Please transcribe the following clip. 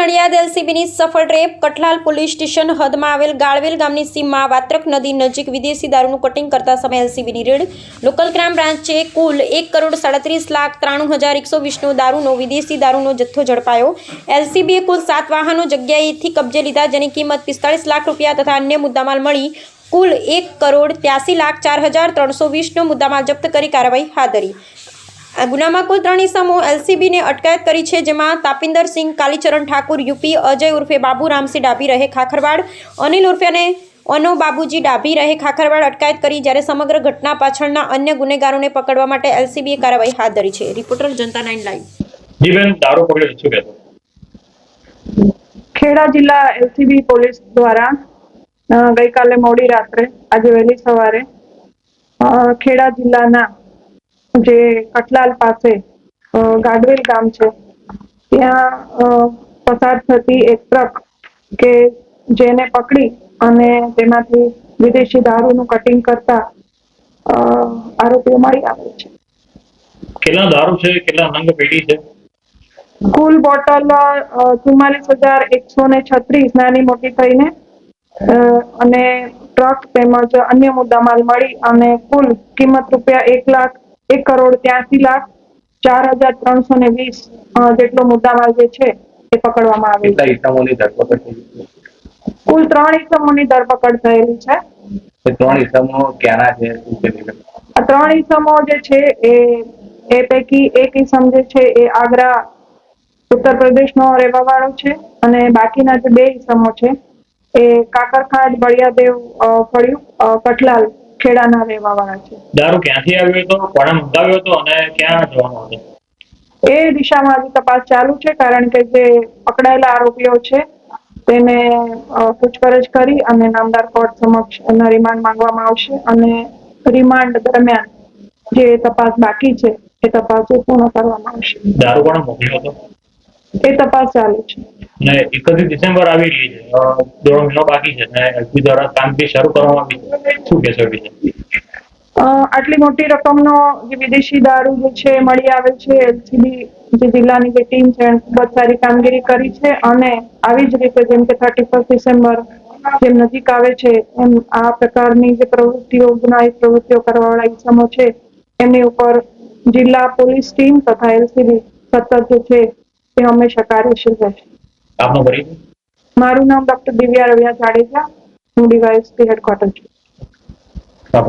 નડિયાદ એલસીબીની સફળ રેપ કઠલાલ પોલીસ સ્ટેશન હદમાં આવેલ ગાળવેલ ગામની સીમમાં વાત્રક નદી નજીક વિદેશી દારૂનું કટિંગ કરતા સમયે એલસીબીની રેડ લોકલ ક્રાઇમ બ્રાન્ચે કુલ એક કરોડ સાડત્રીસ લાખ ત્રાણું હજાર એકસો વીસનો દારૂનો વિદેશી દારૂનો જથ્થો ઝડપાયો. એલસીબીએ કુલ સાત વાહનો જગ્યાએથી કબજે લીધા, જેની કિંમત પિસ્તાળીસ લાખ રૂપિયા તથા અન્ય મુદ્દામાલ મળી કુલ એક કરોડ ત્યાસી લાખ ચાર હજાર ત્રણસો વીસનો મુદ્દામાલ જપ્ત કરી કાર્યવાહી હાથ ધરી. આ ગુનામાં કુલ ત્રણ ઇસમો એલસીબીને અટકાયત કરી છે જેમાં તાપિંદર સિંહ કાલીચરણ ઠાકુર યુપી અજય ઉર્ફે બાબુ રામસિંહ ડાભી રહે ખાખરવાડ. અનિલ ઉર્ફે અને અનો બાબુજી ડાભી રહે ખાખરવાડ અટકાયત કરી જ્યારે સમગ્ર ઘટના પાછળના અન્ય ગુનેગારોને પકડવા માટે એલસીબીએ કાર્યવાહી હાથ ધરી છે. રિપોર્ટર જનતા નાઇન લાઈવ દારૂ પકડ્યો ખેડા જિલ્લા એલસીબી પોલીસ દ્વારા ગઈકાલે મોડી રાત્રે આજે વહેલી સવારે ખેડા જિલ્લાના જે કટલાલ પાસે ગાડવેલ ગામ છે ત્યાં પસાર થતી એક ટ્રક કે જેને પકડી અને તેમાંથી વિદેશી દારૂનું કટિંગ કરતા આરોપીઓ મળી આવે છે. કેટલા દારૂ છે? કેટલા નંગ પેઢી છે? કુલ બોટલ ચુમ્માલીસ હજાર એકસો ને છત્રીસ નાની મોટી થઈને અને ટ્રક તેમજ અન્ય મુદ્દામાલ મળી અને કુલ કિંમત રૂપિયા એક લાખ એક કરોડ ત્યાસી લાખ ચાર હજાર ત્રણસો ને વીસ જેટલો મુદ્દામાલ જે છે એ પકડવામાં આવેલ કુલ ત્રણ ઇસમોની ધરપકડ થયેલી છે. ત્રણ ઇસમો ક્યાંના છે? ત્રણ ઇસમો જે છે એ એ પૈકી એક ઇસમ જે છે એ આગ્રા ઉત્તર પ્રદેશનો રહેવા વાળો છે અને બાકીના જે બે ઇસમો છે એ કાકરખાડ બળિયાદેવ ફળિયું કઠલાલ ખેડાના રહેવા વાળા છે. દારૂ ક્યાંથી આવ્યો હતો? કોણે મંગાવ્યો હતો અને ક્યાં જવાનો હતો? એ દિશામાં આજે તપાસ ચાલુ છે કારણ કે જે પકડાયેલા આરોપીઓ છે તેને પૂછપરછ કરી અને નામદાર કોર્ટ સમક્ષ એના રિમાન્ડ માંગવામાં આવશે અને રિમાન્ડ દરમિયાન જે તપાસ બાકી છે એ તપાસ પૂર્ણ કરવામાં આવશે. દારૂ કોણે મોકલ્યો હતો? એ તપાસ ચાલુ છે. અને એકત્રીસ ડિસેમ્બર આવી રહી છે. દોઢ મહિનો બાકી છે અને એસપી દ્વારા કામગીરી શરૂ કરવામાં આવી છે. શું કહેશો આટલી મોટી રકમનો જે વિદેશી દારૂ જે છે મળી આવે છે એલસીબી જે જિલ્લાની જે ટીમ છે ખૂબ જ સારી કામગીરી કરી છે અને આવી જ રીતે જેમ કે થર્ટી ફર્સ્ટ ડિસેમ્બર જેમ નજીક આવે છે એમ આ પ્રકારની જે પ્રવૃત્તિઓ ગુનાહિત પ્રવૃત્તિઓ કરવાવાળા ઇસમો છે એમની ઉપર જિલ્લા પોલીસ ટીમ તથા એલસીબી સતત જે છે તે હંમેશા કાર્યશીલ રહેશે. મારું નામ ડોક્ટર દિવ્યા રવિયા જાડેજા હું ડીવાયએસપી હેડક્વાર્ટર છું.